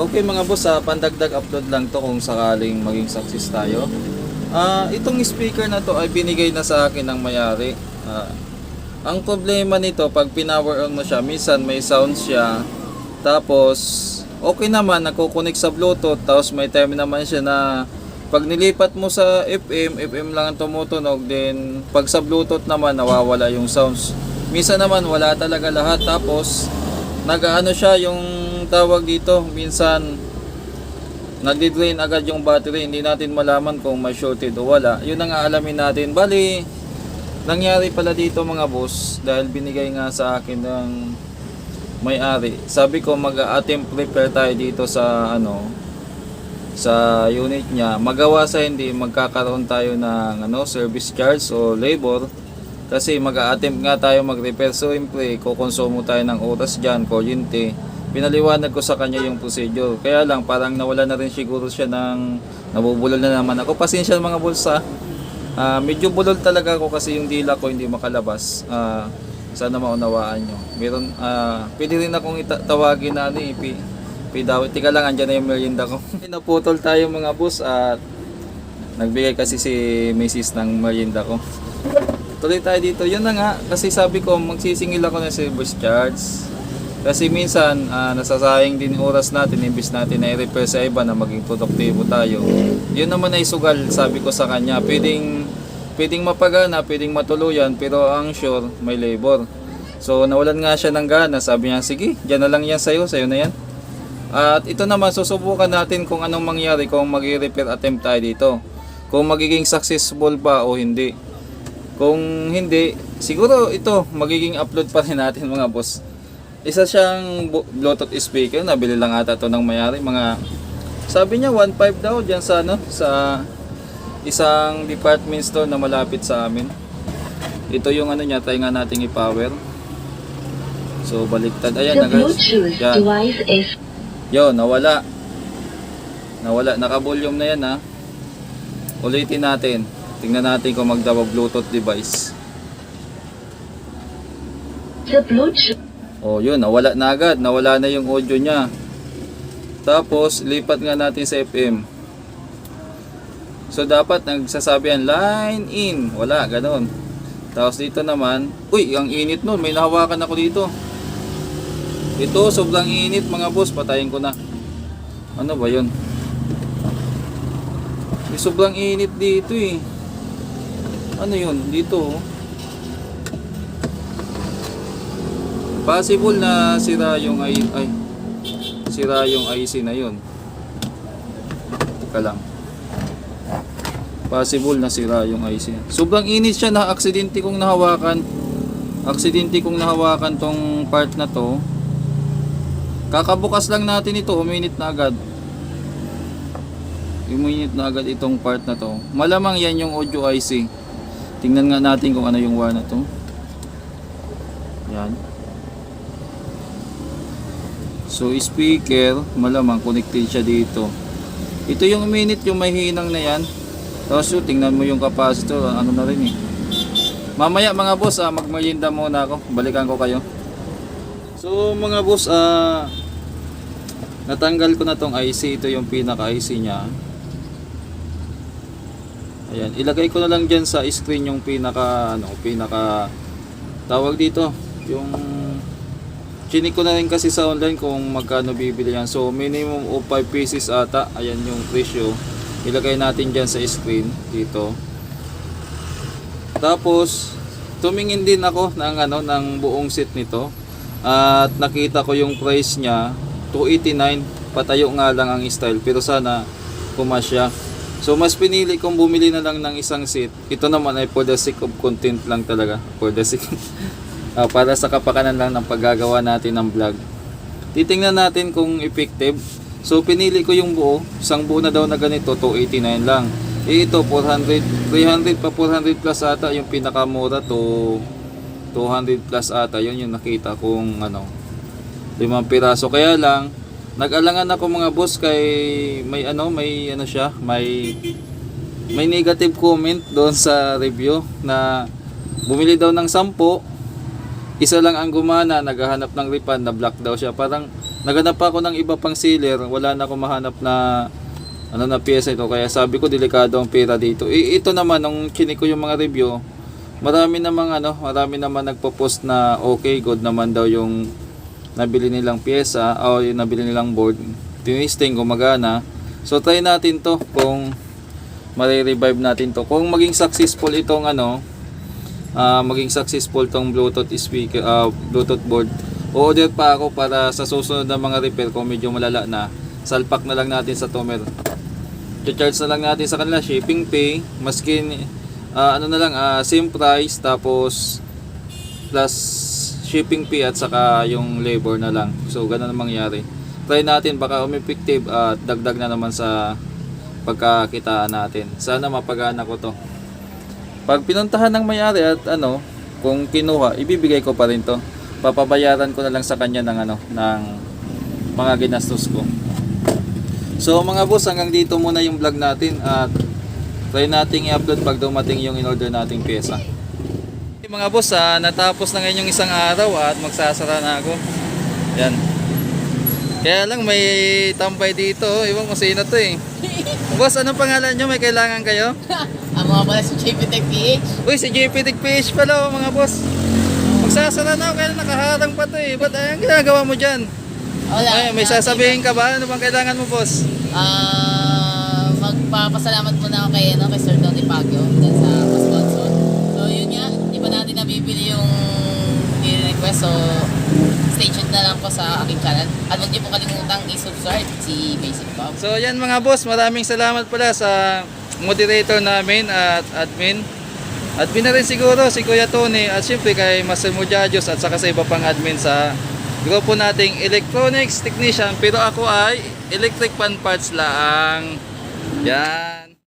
Okay mga boss, ah, pandagdag upload lang to kung sakaling maging success tayo. Ah, itong speaker na to ay binigay na sa akin ng mayari. Ah, ang problema nito, pag pinower on mo siya, minsan may sound siya. Tapos, okay naman, nagkukunik sa Bluetooth. Tapos may time naman siya na pag nilipat mo sa FM, FM lang ang tumutunog. Then, pag sa Bluetooth naman, nawawala yung sounds. Minsan naman, wala talaga lahat. Tapos, nag-ano siya yung tawag dito. Minsan, nagdi-drain agad yung battery. Hindi natin malaman kung may shorted o wala. Yun ang aalamin natin. Bali, nangyari pala dito mga boss dahil binigay nga sa akin ng may-ari. Sabi ko mag-attempt repair tayo dito sa ano sa unit niya. Magawa sa hindi magkakaroon tayo ng ano service charge o labor kasi mag-attempt nga tayo mag-repair. So, siyempre, kukonsumo tayo ng oras dyan, kuryente. Pinaliwanag ko sa kanya yung procedure. Kaya lang, parang nawala na rin siguro siya ng nabubulol na naman ako. Pasensya mga bulsa. Ah, medyo bulol talaga ako kasi yung dila ko hindi makalabas. Ah, sana maunawaan nyo. Meron, ah, pwede rin akong tawagin na ano eh, pi, pidawit. Tika lang, andyan na yung merienda ko. Naputol tayo mga boss at nagbigay kasi si Mrs. ng merienda ko. Tuloy tayo dito. Yun na nga, kasi sabi ko, magsisingil ako ng service charge. Kasi minsan, ah, nasasayang din oras natin, imbis natin na i-repair sa iba na maging produktibo tayo. Yun naman ay sugal, sabi ko sa kanya. Pwedeng, pwedeng mapagana, pwedeng matuluyan, pero ang sure, may labor. So, nawalan nga siya ng gana. Sabi niya, sige, dyan na lang yan sa'yo, sa'yo na yan. At ito naman, susubukan natin kung anong mangyari kung mag-repair attempt tayo dito. Kung magiging successful ba o hindi. Kung hindi, siguro ito, magiging upload pa rin natin mga boss. Isa siyang Bluetooth speaker, nabili lang ata to ng mayari. Mga, sabi niya 1.5 daw dyan sa ano, sa isang department store na malapit sa amin. Ito yung ano niya, try nga nating i-power. So baliktad, ayan na The guys. Bluetooth Yan. device is Yo, nawala. Nawala. Naka-volume na yan ha. Ulitin natin. Tingnan natin kung magdawa Bluetooth device. the Bluetooth Oh, yun. Nawala na agad. Nawala na yung audio niya. Tapos, lipat nga natin sa FM. So, dapat nagsasabi yan, line in. Wala, ganon. Tapos dito naman, uy, ang init nun. May nahawakan ako dito. Ito, sobrang init mga boss. Patayin ko na. Ano ba yun? May sobrang init dito eh. Ano yun? Dito. Possible na sira yung ay, ay sira yung IC na yun. Teka lang. Possible na sira yung IC. Sobrang init siya na aksidente kong nahawakan. Aksidente kong nahawakan tong part na to. Kakabukas lang natin ito, uminit na agad. Uminit na agad itong part na to. Malamang yan yung audio IC. Tingnan nga natin kung ano yung wire na to. Yan. So speaker, malamang connected siya dito. Ito yung minute yung may hinang na yan. Tapos yun, tingnan mo yung capacitor, ano na rin eh. Mamaya mga boss, ah, magmerienda muna ako. Balikan ko kayo. So mga boss, ah, natanggal ko na tong IC. Ito yung pinaka IC niya. Ayan, ilagay ko na lang dyan sa screen yung pinaka, ano, pinaka, tawag dito, yung Chinik ko na rin kasi sa online kung magkano bibili yan. So minimum of 5 pieces ata. Ayan yung presyo. Ilagay natin dyan sa screen dito. Tapos tumingin din ako ng ano ng buong set nito. At nakita ko yung price niya 289. Patayo nga lang ang style pero sana kumasya. So mas pinili kong bumili na lang ng isang set. Ito naman ay for the sake of content lang talaga. For the sake Ah, para sa kapakanan lang ng paggagawa natin ng vlog. Titingnan natin kung effective. So pinili ko yung buo, isang buo na daw na ganito, 289 lang. Eh ito 400, 300 pa 400 plus ata yung pinakamura to 200 plus ata. Yun yung nakita kong ano, limang piraso. Kaya lang nag-alangan ako mga boss kay may ano, may ano siya, may may negative comment doon sa review na bumili daw ng 10 isa lang ang gumana, naghahanap ng refund na black daw siya. Parang Naganap pa ako ng iba pang sealer, wala na akong mahanap na ano na pyesa ito. Kaya sabi ko delikado ang pera dito. I- ito naman, nung chinik ko yung mga review, marami namang ano, marami naman nagpo-post na okay, good naman daw yung nabili nilang pyesa o yung nabili nilang board. Tinisting, gumagana. So try natin to kung marirevive natin to. Kung maging successful itong ano, ah, maging successful tong Bluetooth speaker, ah, Bluetooth board. O-order pa ako para sa susunod na mga repair kung medyo malala na. Salpak na lang natin sa Tomer. charge na lang natin sa kanila shipping pay, maski ah, ano na lang ah, same price tapos plus shipping fee at saka yung labor na lang. So ganun ang mangyari. Try natin baka umepective at dagdag na naman sa pagkakitaan natin. Sana mapagana ko to. Pag pinuntahan ng mayari at ano, kung kinuha, ibibigay ko pa rin to. Papabayaran ko na lang sa kanya ng ano, ng mga ginastos ko. So mga boss, hanggang dito muna yung vlog natin at try nating i-upload pag dumating yung in-order nating pyesa. Mga boss, ah, natapos na ngayon yung isang araw at magsasara na ako. Yan. Kaya lang may tambay dito, iwan ko sino to eh. boss, anong pangalan nyo? May kailangan kayo? Ang mga pala si JP Tech PH. Uy, si JP PH pala oh, mga boss. Magsasara na ako, kaya nakaharang pa to eh. Ba't anong ginagawa mo dyan? Wala. Ay, may sasabihin ka ba? Ano bang kailangan mo, boss? Ah, magpapasalamat muna ako kay, ano, kay Sir Donny Pagyo dyan sa sponsor. So, yun nga. Di ba natin nabibili yung request So, stay tuned na lang po sa aking channel. At huwag niyo po kalimutang i-subscribe si Basic Bob. So, yan mga boss. Maraming salamat pala sa moderator namin at admin. Admin na rin siguro si Kuya Tony at syempre kay Master Mujajos at saka sa iba pang admin sa grupo nating electronics technician pero ako ay electric pan parts lang. Yan.